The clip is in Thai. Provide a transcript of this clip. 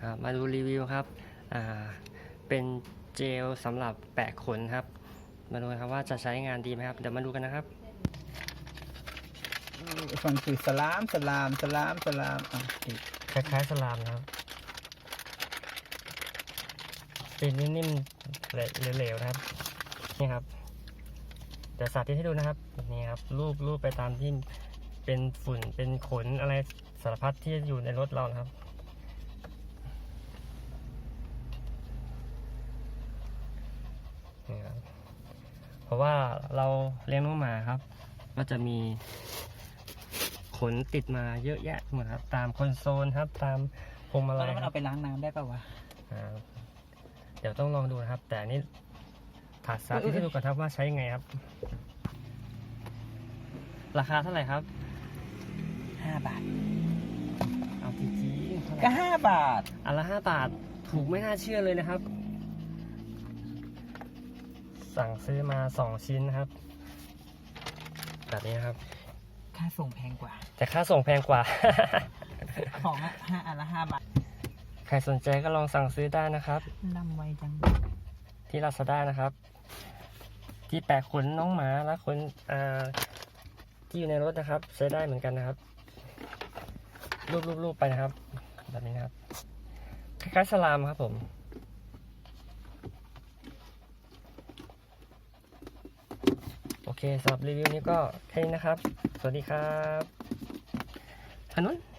อ่ามาดูรีวิวครับอ่าเป็นเจลสำหรับแปะขนครับ มาดูนะครับว่าจะใช้งานดีไหมครับ เดี๋ยวมาดูกันนะครับฟังคือสลามสลามสลามสลามอะอีกคล้ายๆสลามนะครับเป็นนิ่มๆเหลวๆนะครับ นี่ครับ เดี๋ยวสาธิตให้ดูนะครับ นี่ครับ รูปรูปไปตามที่เป็นฝุ่นเป็นขนอะไรสารพัดที่อยู่ในรถเรานะครับ นี่ครับ เพ ราะว่าเราเลี้ยงน้องหมาครับ ก็จะมีขนติดมาเยอะแยะหมดครับ ตามคอนโซลครับ ตามพวงมาตอนลัยนั้นมันครัเอาบไปล้างน้ำได้ป่าวะ อ่าเดี๋ยวต้องลองดูนะครับ แต่อันนี้ถาดสาธิตให้ดูก่อนครับว่าใช้ยังไงครับ ราคาเท่าไหร่ครับห้าบาท เอาจริงๆเท่าไหร่ ก็ห้าบาท อันละห้าบาทถูกไม่น่าเชื่อเลยนะครับ สั่งซื้อมาสองชิ้นนะครับ แบบนี้นะครับ ค่าส่งแพงกว่า แต่ค่าส่งแพงกว่า ของอะห้าอันละห้าบาทใครสนใจก็ลองสั่งซื้อได้นะครับนำไวจัง ที่ลาซาด้านะครับ ที่แปะขนน้องหมาและขนอ่าที่อยู่ในรถนะครับ ใช้ได้เหมือนกันนะครับ รูปรูปรูปไปนะครับ แบบนี้นะครับ คล้ายๆสลามครับผม โอ เคสำหรับรีวิวนี้ก็แค่นี้นะครับ สวัสดีครับถนน